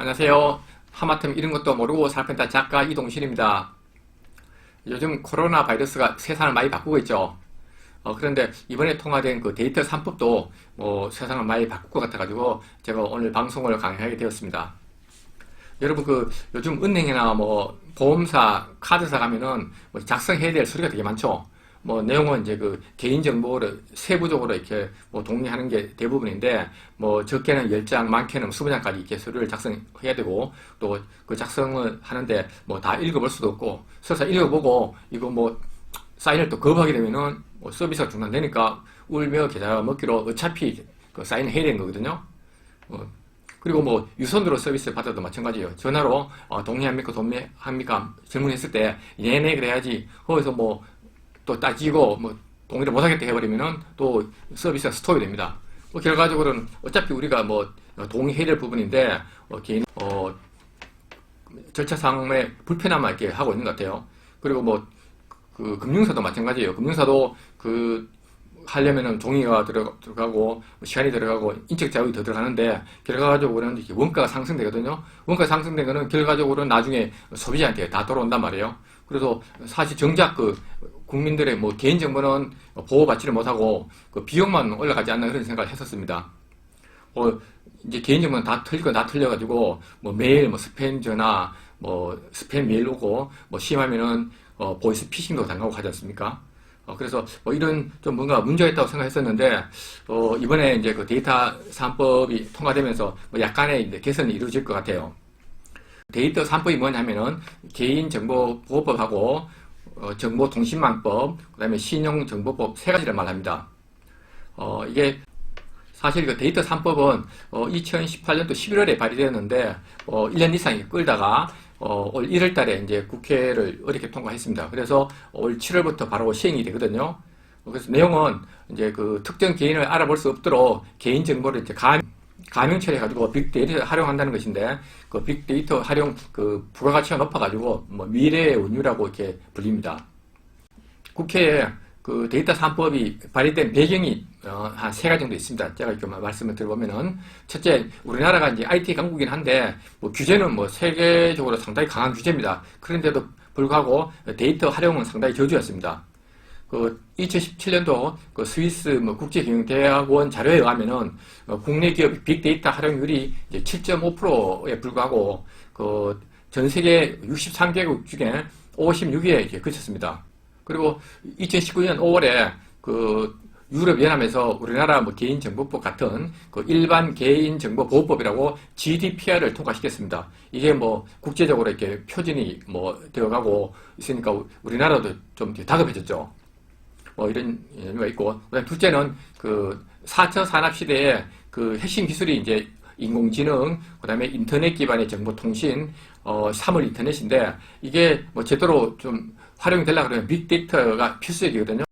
안녕하세요. 하마터면 이런 것도 모르고 살펜다 작가 이동실입니다. 요즘 코로나 바이러스가 세상을 많이 바꾸고 있죠. 어, 그런데 이번에 통화된 그 데이터 3법도 뭐 세상을 많이 바꿀 것 같아가지고 제가 오늘 방송을 강행하게 되었습니다. 여러분 그 요즘 은행이나 뭐 보험사, 카드사 가면은 뭐 작성해야 될 서류가 되게 많죠. 뭐 내용은 이제 그 개인 정보를 세부적으로 이렇게 뭐 동의하는 게 대부분인데 뭐 적게는 10장, 많게는 20장까지 이렇게 서류를 작성해야 되고 또 그 작성을 하는데 뭐 다 읽어볼 수도 없고 설사 읽어보고 이거 뭐 사인을 또 거부하게 되면은 뭐 서비스가 중단되니까 울며 계좌 먹기로 어차피 그 사인을 해야 되는 거거든요. 어, 그리고 뭐 유선으로 서비스 받아도 마찬가지예요. 전화로 어, 동의합니까 동의합니까 질문했을 때 네네 그래야지 거기서 뭐 또 따지고 뭐 동의를 못하겠다 해버리면은 또 서비스가 스톱이 됩니다. 뭐 결과적으로는 어차피 우리가 뭐 동의해야 될 부분인데 어, 개인 어, 절차상의 불편함만 이렇게 하고 있는 것 같아요. 그리고 뭐 그 금융사도 마찬가지예요. 금융사도 그 하려면은 종이가 들어, 들어가고 뭐 시간이 들어가고 인적 자격이 더 들어가는데 결과적으로는 원가가 상승되거든요. 원가 상승된 거는 결과적으로는 나중에 소비자한테 다 돌아온단 말이에요. 그래서 사실 정작 그 국민들의 뭐 개인 정보는 보호받지를 못하고 그 비용만 올라가지 않나 그런 생각을 했었습니다. 어, 이제 개인 정보는 다건다 틀려가지고 뭐 메일, 뭐 스팸 전화, 뭐 스팸 메일 오고 뭐 심하면은 어, 보이스 피싱도 당하고 하지 않습니까? 어, 그래서 뭐 이런 좀 뭔가 문제가 있다고 생각했었는데 어, 이번에 이제 그 데이터 3법이 통과되면서 뭐 약간의 이제 개선이 이루어질 것 같아요. 데이터 3법이 뭐냐면은 개인정보보호법하고 어, 정보통신망법, 그 다음에 신용정보법 세 가지를 말합니다. 어, 이게 사실 그 데이터 3법은 어, 2018년도 11월에 발의되었는데 어, 1년 이상 끌다가 어, 올 1월 달에 이제 국회를 어렵게 통과했습니다. 그래서 올 7월부터 바로 시행이 되거든요. 그래서 내용은 이제 그 특정 개인을 알아볼 수 없도록 개인 정보를 이제 가, 가명 처리해가지고 빅데이터를 활용한다는 것인데 그 빅데이터 활용 그 부가가치가 높아가지고 뭐 미래의 운유라고 이렇게 불립니다. 국회에 그 데이터 3법이 발의된 배경이 어, 한 세 가지 정도 있습니다. 제가 이렇게 말씀을 드려보면은 첫째 우리나라가 이제 IT 강국이긴 한데 뭐 규제는 뭐 세계적으로 상당히 강한 규제입니다. 그런데도 불구하고 데이터 활용은 상당히 저조였습니다. 그 2017년도 그 스위스 뭐 국제경영대학원 자료에 의하면은 어, 국내 기업 빅데이터 활용률이 이제 7.5%에 불과하고 그 전 세계 63개국 중에 56위에 이제 그쳤습니다. 그리고 2019년 5월에 그 유럽연합에서 우리나라 뭐 개인정보법 같은 그 일반 개인정보보호법이라고 GDPR을 통과시켰습니다. 이게 뭐 국제적으로 이렇게 표준이 뭐 되어가고 있으니까 우리나라도 좀 다급해졌죠. 뭐 이런 의미가 있고, 그다음 둘째는 그 4차 산업 시대에 그 핵심 기술이 이제 인공지능, 그 다음에 인터넷 기반의 정보통신, 어, 3월 인터넷인데 이게 뭐 제대로 좀 활용이 되려고 그러면 빅데이터가 필수적이거든요.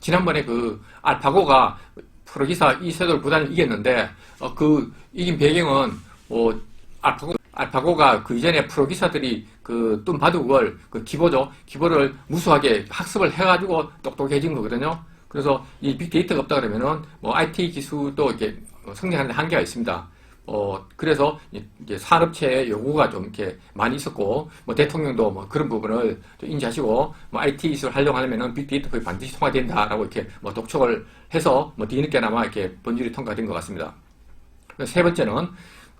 지난번에 그 알파고가 프로기사 이세돌 구단을 이겼는데 어, 그 이긴 배경은 뭐 알파고 알파고가 그 이전에 프로기사들이 그뚱 바둑을 그 기보죠 기보를 무수하게 학습을 해가지고 똑똑해진 거거든요. 그래서 이 빅데이터가 없다 그러면은 뭐 IT 기술도 이렇게 성장하는 데 한계가 있습니다. 어, 그래서 이제 산업체의 요구가 좀 이렇게 많이 있었고, 뭐 대통령도 뭐 그런 부분을 좀 인지하시고, 뭐 IT 기술을 활용하려면은 빅데이터 거의 반드시 통과된다라고 이렇게 뭐 독촉을 해서 뭐 뒤늦게나마 이렇게 번율이 통과된 것 같습니다. 세 번째는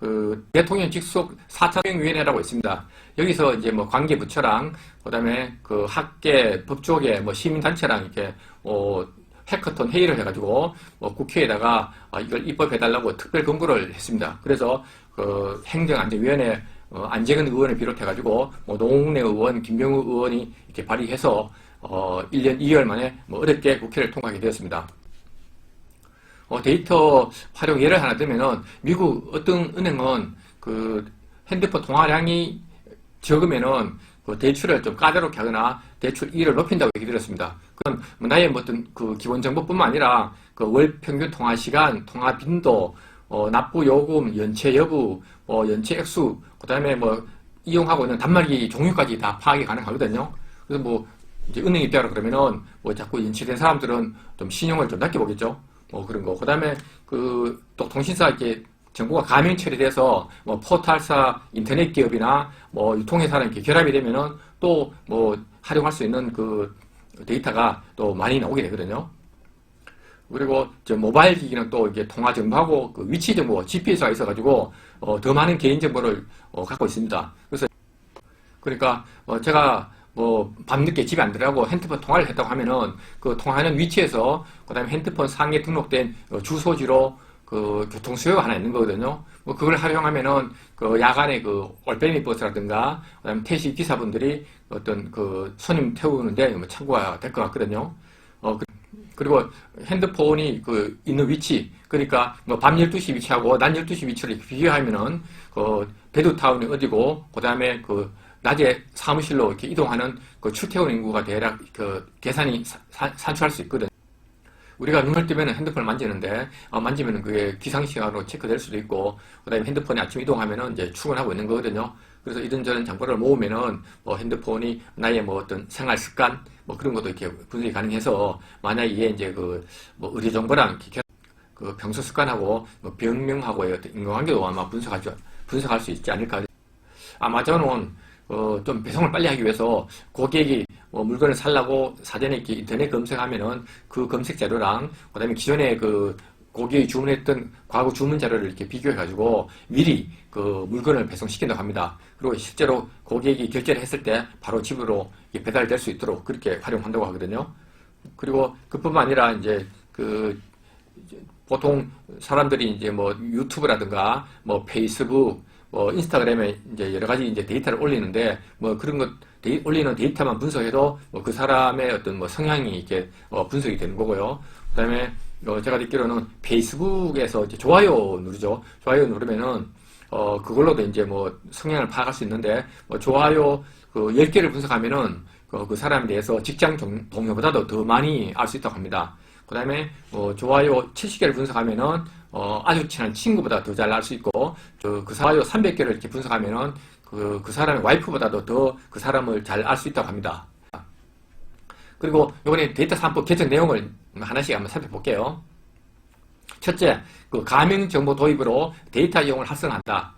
그 대통령 직속 4차 위원회라고 있습니다. 여기서 이제 뭐 관계 부처랑 그다음에 그 학계 법조계 뭐 시민단체랑 이렇게 어 해커톤 회의를 해가지고 뭐 국회에다가 어, 이걸 입법해달라고 특별 권고를 했습니다. 그래서 그 행정안전위원회 어, 안재근 의원을 비롯해가지고 뭐 노웅래 의원, 김병우 의원이 이렇게 발의해서 어, 1년 2개월 만에 뭐 어렵게 국회를 통과하게 되었습니다. 어, 데이터 활용 예를 하나 들면은 미국 어떤 은행은 그 핸드폰 통화량이 적으면은 그 대출을 좀 까다롭게 하거나 대출 이율을 높인다고 얘기 드렸습니다. 그건 뭐 나의 뭐 어떤 그 기본 정보뿐만 아니라 그 월 평균 통화 시간, 통화 빈도, 어, 납부 요금, 연체 여부, 어, 연체 액수, 그 다음에 뭐 이용하고 있는 단말기 종류까지 다 파악이 가능하거든요. 그래서 뭐 이제 은행 입대하라 그러면은 뭐 자꾸 연체된 사람들은 좀 신용을 좀 낮게 보겠죠. 뭐 그런 거. 그 다음에 그 또 통신사 이렇게 정보가 가명 처리돼서 뭐 포탈사 인터넷 기업이나 뭐 유통회사랑 이렇게 결합이 되면은 또 뭐 활용할 수 있는 그 데이터가 또 많이 나오게 되거든요. 그리고 저 모바일 기기는 또 이게 통화 정보하고 그 위치 정보, GPS가 있어가지고 어, 더 많은 개인 정보를 어, 갖고 있습니다. 그래서 그러니까 어, 제가 뭐 밤늦게 집에 안 들어가고 핸드폰 통화를 했다고 하면은 그 통화하는 위치에서 그다음에 핸드폰 상에 등록된 어, 주소지로 그 교통 수요가 하나 있는 거거든요. 뭐 그걸 활용하면은 그 야간에 그 올빼미 버스라든가 그다음에 택시 기사분들이 어떤 그 손님 태우는데 뭐 참고가 될 것 같거든요. 어 그- 그리고 핸드폰이 그 있는 위치 그러니까 뭐 밤 12시 위치하고 낮 12시 위치를 비교하면은 그 베드타운이 어디고 그다음에 그 낮에 사무실로 이렇게 이동하는 그 출퇴근 인구가 대략 그 계산이 산출할 수 있거든요. 우리가 눈을 뜨면 핸드폰을 만지는데 어, 만지면 그게 기상시간으로 체크될 수도 있고 그다음에 핸드폰이 아침 이동하면은 이제 출근하고 있는 거거든요. 그래서 이런저런 정보를 모으면은 뭐 핸드폰이 나의 뭐 어떤 생활 습관 뭐 그런 것도 이렇게 분석이 가능해서 만약 이게 이제 그 뭐 의료 정보랑 그 평소 습관하고 뭐 병명하고의 어떤 인과관계도 아마 분석할 수 분석할 수 있지 않을까. 아마존은 어, 좀 배송을 빨리 하기 위해서 고객이 뭐 물건을 살라고 사전에 인터넷 검색하면은 그 검색 자료랑 그다음에 기존에 그 고객이 주문했던 과거 주문 자료를 이렇게 비교해 가지고 미리 그 물건을 배송시킨다고 합니다. 그리고 실제로 고객이 결제를 했을 때 바로 집으로 배달될 수 있도록 그렇게 활용한다고 하거든요. 그리고 그뿐만 아니라 이제 그 보통 사람들이 이제 뭐 유튜브라든가 뭐 페이스북, 뭐 인스타그램에 이제 여러 가지 이제 데이터를 올리는데 뭐 그런 것 데이- 올리는 데이터만 분석해도 뭐 그 사람의 어떤 뭐 성향이 이렇게 어 분석이 되는 거고요. 그다음에 어 제가 듣기로는 페이스북에서 이제 좋아요 누르죠. 좋아요 누르면은 어 그걸로도 이제 뭐 성향을 파악할 수 있는데 뭐 좋아요 그 10개를 분석하면은 그, 그 사람에 대해서 직장 동- 동료보다도 더 많이 알 수 있다고 합니다. 그 다음에 어, 좋아요 70개를 분석하면은 어, 아주 친한 친구보다 더잘알수 있고 저, 그 좋아요 300개를 이렇게 분석하면은 그, 그 사람의 와이프보다도 더 그 사람을 잘 알 수 있다고 합니다. 그리고 이번에 데이터 산법 개정 내용을 하나씩 한번 살펴볼게요. 첫째, 그 가명 정보 도입으로 데이터 이용을 활성화한다.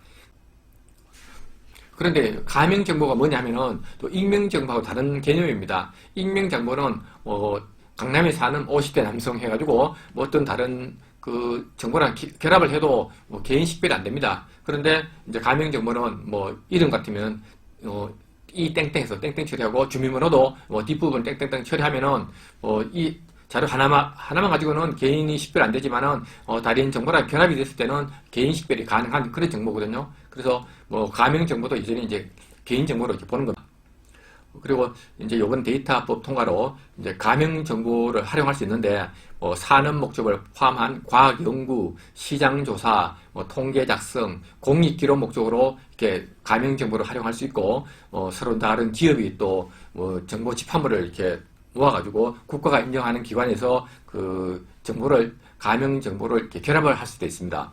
그런데 가명 정보가 뭐냐면은 또 익명 정보하고 다른 개념입니다. 익명 정보는 뭐 강남에 사는 50대 남성 해가지고 뭐 어떤 다른 그 정보랑 기- 결합을 해도 뭐 개인 식별이 안 됩니다. 그런데 이제 가명 정보는 뭐 이름 같으면 어, 이 땡땡해서 땡땡 처리하고 주민번호도 뭐 뒷부분 땡땡땡 처리하면은 뭐이 자료 하나만 하나만 가지고는 개인이 식별 안 되지만은 어, 다른 정보랑 결합이 됐을 때는 개인 식별이 가능한 그런 정보거든요. 그래서 뭐 가명 정보도 이전에 이제 개인 정보로 이렇게 보는 겁니다. 그리고 이제 요번 데이터법 통과로 이제 가명 정보를 활용할 수 있는데 뭐 산업 목적을 포함한 과학 연구, 시장 조사, 뭐 통계 작성, 공익 기록 목적으로 이렇게 가명 정보를 활용할 수 있고 어, 서로 다른 기업이 또 뭐 정보 집합물을 이렇게 모아가지고 국가가 인정하는 기관에서 그 정보를 가명 정보를 이렇게 결합을 할 수도 있습니다.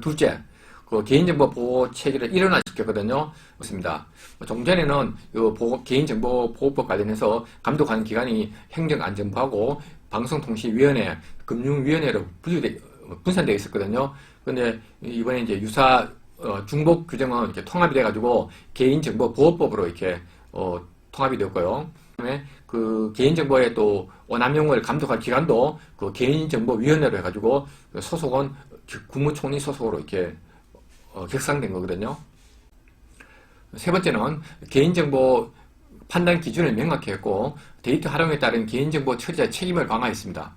둘째, 그 개인정보 보호 체계를 일원화시켰거든요. 그렇습니다. 좀 전에는 이 보호- 개인정보 보호법 관련해서 감독하는 기관이 행정안전부하고 방송통신위원회, 금융위원회로 분산되어 있었거든요. 근데 이번에 이제 유사 어, 중복 규정은 이렇게 통합이 돼가지고 개인정보 보호법으로 이렇게 어, 통합이 되었고요. 그다음에 그 개인정보의 또 오남용을 감독할 기관도 그 개인정보위원회로 해가지고 그 소속은 국무총리 소속으로 이렇게 어, 격상된 거거든요. 세 번째는 개인정보 판단 기준을 명확히 했고 데이터 활용에 따른 개인정보 처리자 책임을 강화했습니다.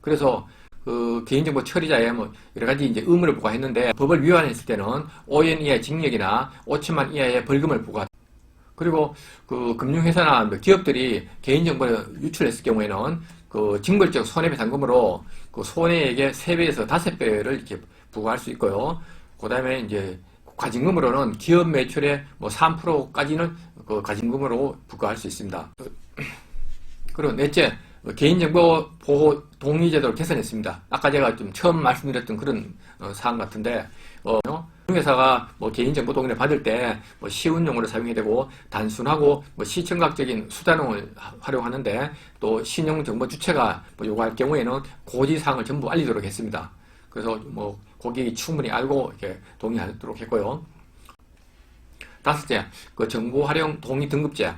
그래서 그 개인정보 처리자의 뭐 여러 가지 이제 의무를 부과했는데 법을 위반했을 때는 5년 이하의 징역이나 5천만 이하의 벌금을 부과. 그리고 그 금융회사나 뭐 기업들이 개인정보를 유출했을 경우에는 그 징벌적 손해배상금으로 그 손해액의 3배에서 5배를 이렇게 부과할 수 있고요. 그 다음에 이제 과징금으로는 기업 매출의 뭐 3%까지는 그 과징금으로 부과할 수 있습니다. 그리고 넷째, 개인정보 보호 동의 제도를 개선했습니다. 아까 제가 좀 처음 말씀드렸던 그런 어, 사항 같은데, 어, 회사가 뭐 개인정보 동의를 받을 때 뭐 쉬운 용어를 사용해야 되고 단순하고 뭐 시청각적인 수단을 하- 활용하는데 또 신용정보 주체가 뭐 요구할 경우에는 고지사항을 전부 알리도록 했습니다. 그래서 뭐 고객이 충분히 알고 이렇게 동의하도록 했고요. 다섯째, 그 정보 활용 동의 등급제.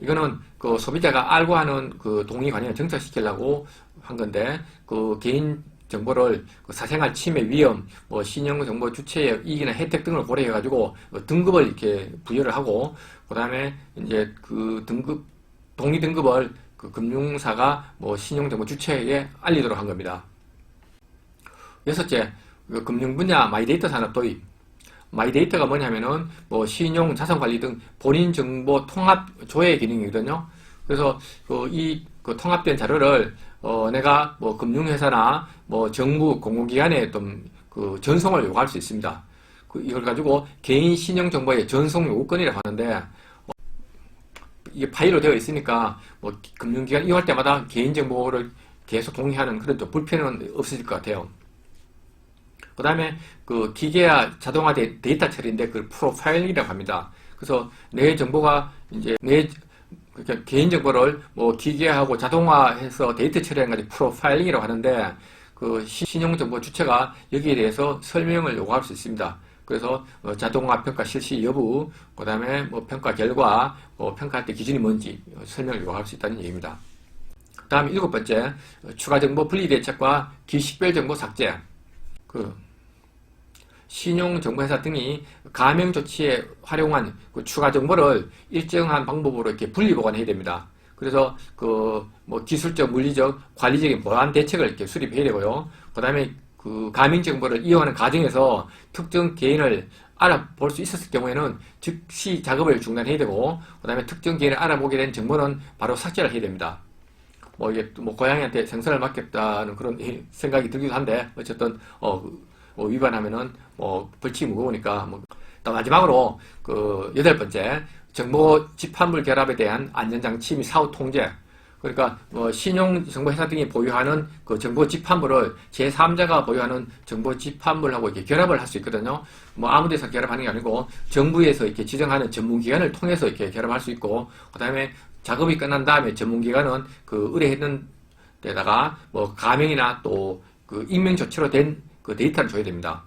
이거는 그 소비자가 알고 하는 그 동의 관행을 정착시키려고 한 건데 그 개인 정보를 그 사생활 침해 위험, 뭐 신용 정보 주체의 이익이나 혜택 등을 고려해 가지고 등급을 이렇게 부여를 하고 그다음에 이제 그 등급 동의 등급을 그 금융사가 뭐 신용 정보 주체에 알리도록 한 겁니다. 여섯째, 그 금융 분야 마이데이터 산업 도입. 마이데이터가 뭐냐면은 뭐 신용 자산 관리 등 본인 정보 통합 조회 기능이거든요. 그래서 그 이 그 통합된 자료를 어 내가 뭐 금융회사나 뭐 정부 공공기관에 좀 그 전송을 요구할 수 있습니다. 그 이걸 가지고 개인 신용 정보의 전송 요구권이라고 하는데 어, 이게 파일로 되어 있으니까 뭐 금융기관 이용할 때마다 개인 정보를 계속 동의하는 그런 또 불편은 없어질 것 같아요. 그 다음에 그 기계화 자동화된 데이터 처리인데 그 프로파일링이라고 합니다. 그래서 내 정보가 이제 내 그러니까 개인 정보를 뭐 기계화하고 자동화해서 데이터 처리하는 것이 프로파일링이라고 하는데 그 신용 정보 주체가 여기에 대해서 설명을 요구할 수 있습니다. 그래서 뭐 자동화 평가 실시 여부, 그 다음에 뭐 평가 결과, 뭐 평가할 때 기준이 뭔지 설명을 요구할 수 있다는 얘기입니다. 다음 일곱 번째, 추가 정보 분리 대책과 기식별 정보 삭제. 그 신용정보회사 등이 가명 조치에 활용한 그 추가 정보를 일정한 방법으로 이렇게 분리 보관해야 됩니다. 그래서 그 뭐 기술적, 물리적, 관리적인 보안 대책을 이렇게 수립해야 되고요. 그 다음에 그 가명 정보를 이용하는 과정에서 특정 개인을 알아볼 수 있었을 경우에는 즉시 작업을 중단해야 되고, 그 다음에 특정 개인을 알아보게 된 정보는 바로 삭제를 해야 됩니다. 뭐 이게 뭐 고양이한테 생선을 맡겼다는 그런 생각이 들기도 한데 어쨌든 어 뭐 위반하면은 뭐 벌칙이 무거우니까 뭐. 또 마지막으로 그 여덟 번째 정보 집합물 결합에 대한 안전장치 및 사후 통제. 그러니까 뭐 신용 정보 회사 등이 보유하는 그 정보 집합물을 제3자가 보유하는 정보 집합물하고 이렇게 결합을 할 수 있거든요. 뭐 아무 데서 결합하는 게 아니고 정부에서 이렇게 지정하는 전문기관을 통해서 이렇게 결합할 수 있고 그다음에 작업이 끝난 다음에 전문기관은 그 의뢰했는 데다가 뭐 가명이나 또그 익명 조치로 된 그 데이터를 줘야 됩니다.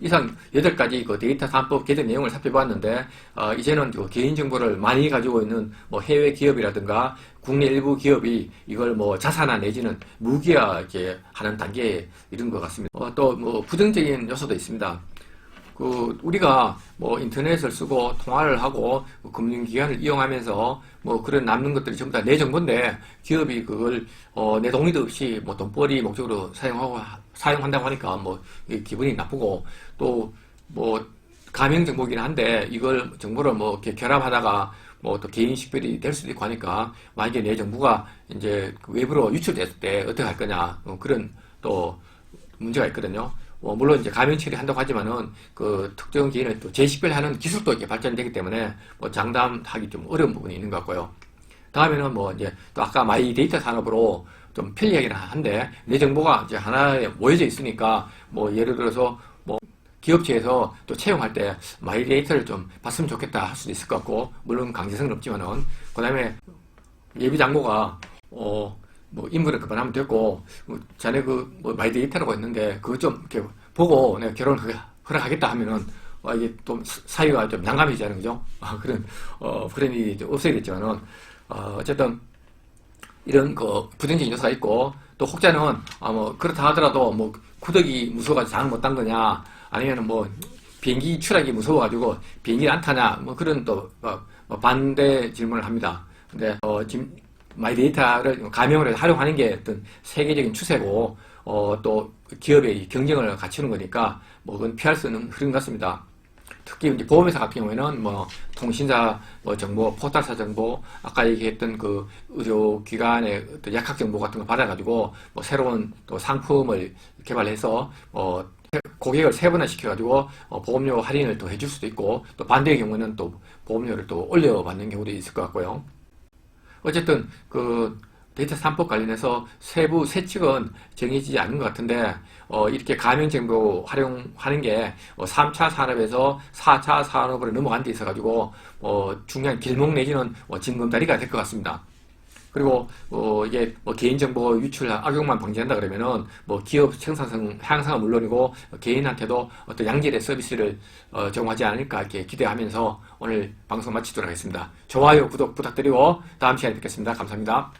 이상 8가지 그 데이터 산법 개정 내용을 살펴보았는데, 어, 이제는 그 개인정보를 많이 가지고 있는 뭐 해외 기업이라든가 국내 일부 기업이 이걸 뭐 자산화 내지는 무기화 이렇게 하는 단계에 이른 것 같습니다. 어, 또뭐 부정적인 요소도 있습니다. 그 우리가 뭐 인터넷을 쓰고 통화를 하고 뭐 금융기관을 이용하면서 뭐 그런 남는 것들이 전부 다 내 정보인데 기업이 그걸 어 내 동의도 없이 뭐 돈벌이 목적으로 사용하고 사용한다고 하니까 뭐 기분이 나쁘고 또뭐 가명 정보긴 한데 이걸 정보를 뭐 이렇게 결합하다가 뭐 또 개인 식별이 될 수도 있고 하니까 만약에 내 정보가 이제 그 외부로 유출됐을 때 어떻게 할 거냐 뭐 그런 또 문제가 있거든요. 뭐 물론 이제 가명 처리한다고 하지만은 그 특정 기인을 또 재식별 하는 기술도 이렇게 발전되기 때문에 뭐 장담하기 좀 어려운 부분이 있는 것 같고요. 다음에는 뭐 이제 또 아까 마이 데이터 산업으로 좀 편리하긴 한데 내 정보가 이제 하나에 모여져 있으니까 뭐 예를 들어서 뭐 기업체에서 또 채용할 때 마이 데이터를 좀 봤으면 좋겠다 할 수도 있을 것 같고 물론 강제성은 없지만은 그 다음에 예비 장모가 어 뭐 인물을 그만하면 됐고 뭐 자네 그뭐 마이 데이터라고 했는데 그거 좀 이렇게 보고 내가 결혼을 허락하겠다 하면은 어, 이게 좀 사유가 좀 난감해지는 거죠. 아, 그런 어 그런 일이 좀 없어야겠지만은 어, 어쨌든 이런 그 부정적인 요소가 있고 또 혹자는 아뭐 그렇다 하더라도 뭐 구덕이 무서워가지고 잠을 못딴 거냐 아니면은 뭐 비행기 추락이 무서워가지고 비행기를 안 타냐 뭐 그런 또 반대 질문을 합니다. 근데 어 지금 마이데이터를 가명으로 활용하는 게 어떤 세계적인 추세고 어, 또 기업의 경쟁을 갖추는 거니까 뭐 그건 피할 수 없는 흐름 같습니다. 특히 이제 보험회사 같은 경우에는 뭐 통신사 뭐 정보, 포탈사 정보, 아까 얘기했던 그 의료기관의 어떤 약학 정보 같은 거 받아가지고 뭐 새로운 또 상품을 개발해서 뭐 고객을 세분화 시켜가지고 어 보험료 할인을 또 해줄 수도 있고 또 반대의 경우는 또 보험료를 또 올려받는 경우도 있을 것 같고요. 어쨌든 그 데이터 3법 관련해서 세부 세칙은 정해지지 않은 것 같은데 어, 이렇게 가명정보 활용하는 게 어, 3차 산업에서 4차 산업으로 넘어간 데 있어 가지고 어, 중요한 길목 내지는 어, 징검다리가 될 것 같습니다. 그리고 어, 이게 뭐 개인 정보 유출 악용만 방지한다 그러면은 뭐 기업 생산성 향상은 물론이고 개인한테도 어떤 양질의 서비스를 어, 제공하지 않을까 이렇게 기대하면서 오늘 방송 마치도록 하겠습니다. 좋아요, 구독 부탁드리고 다음 시간에 뵙겠습니다. 감사합니다.